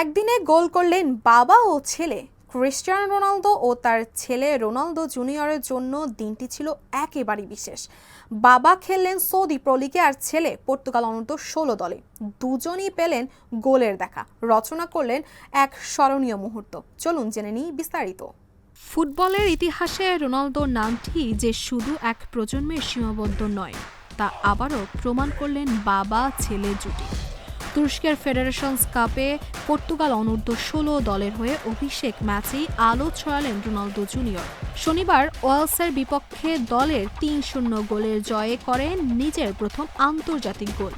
একদিনে গোল করলেন বাবা ও ছেলে। ক্রিস্টিয়ানো রোনালদো ও তার ছেলে রোনালদো জুনিয়রের জন্য দিনটি ছিল একেবারেই বিশেষ। বাবা খেললেন সৌদি প্রো লিগে আর ছেলে পর্তুগাল অনূর্ধ্ব ষোলো দলে। দুজনই পেলেন গোলের দেখা। রচনা করলেন এক স্মরণীয় মুহূর্ত। চলুন জেনে নিই বিস্তারিত। ফুটবলের ইতিহাসে রোনালদোর নামটি যে শুধু এক প্রজন্মের সীমাবদ্ধ নয়, তা আবারও প্রমাণ করলেন বাবা ছেলে জুটি। তুরস্কের ফেডারেশনস কাপে পর্তুগাল অনূর্ধ্ব ষোলো দলের হয়ে অভিষেক ম্যাচেই আলো ছড়ালেন রোনালদো জুনিয়র। শনিবার ওয়ালসের বিপক্ষে দলের তিন শূন্য গোলের জয়ে করেন নিজের প্রথম আন্তর্জাতিক গোল।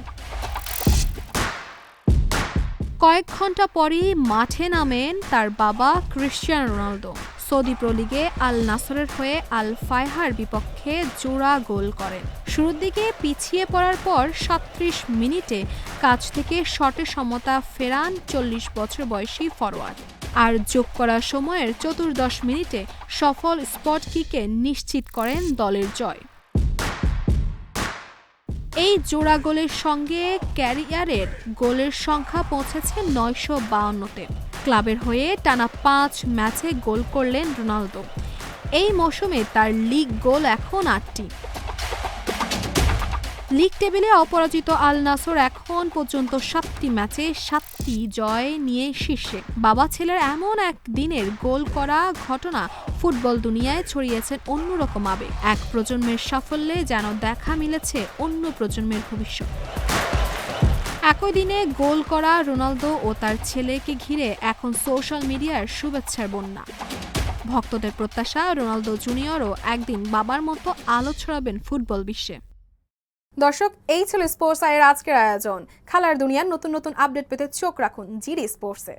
কয়েক ঘণ্টা পরেই মাঠে নামেন তার বাবা ক্রিশ্চিয়ান রোনালদো। সৌদি প্রো লিগে আল নাসরের হয়ে আল ফায়হার বিপক্ষে জোড়া গোল করেন। শুরুর দিকে পিছিয়ে পড়ার পর সাত্রিশ মিনিটে কাছ থেকে শটে সমতা ফেরান চল্লিশ বছর বয়সী ফরোয়ার্ড। আর যোগ করা সময়ের চতুর্দশ মিনিটে সফল স্পট কিকে নিশ্চিত করেন দলের জয়। এই জোড়া গোলের সঙ্গে ক্যারিয়ারের গোলের সংখ্যা পৌঁছেছে নয়শো বাউন্নতে। ক্লাবের হয়ে টানা পাঁচ ম্যাচে গোল করলেন রোনালদো। এই মৌসুমে তার লিগ গোল এখন আটটি। লিগ টেবিলে অপরাজিত আল নাসর এখন পর্যন্ত সাতটি ম্যাচে সাতটি জয় নিয়ে শীর্ষে। বাবা ছেলের এমন এক দিনের গোল করা ঘটনা ফুটবল দুনিয়ায় ছড়িয়েছেন অন্যরকম আবেগ। এক প্রজন্মের সাফল্যে যেন দেখা মিলেছে অন্য প্রজন্মের ভবিষ্যৎ। একই দিনে গোল করা রোনালদো ও তার ছেলেকে ঘিরে এখন সোশ্যাল মিডিয়ার শুভেচ্ছার বন্যা। ভক্তদের প্রত্যাশা, রোনালদো জুনিয়রও একদিন বাবার মতো আলো ছড়াবেন ফুটবল বিশ্বে। দর্শক, এই ছিল স্পোর্টস আয়ের আজকের আয়োজন। খেলার দুনিয়ার নতুন নতুন আপডেট পেতে চোখ রাখুন জিডি স্পোর্টসে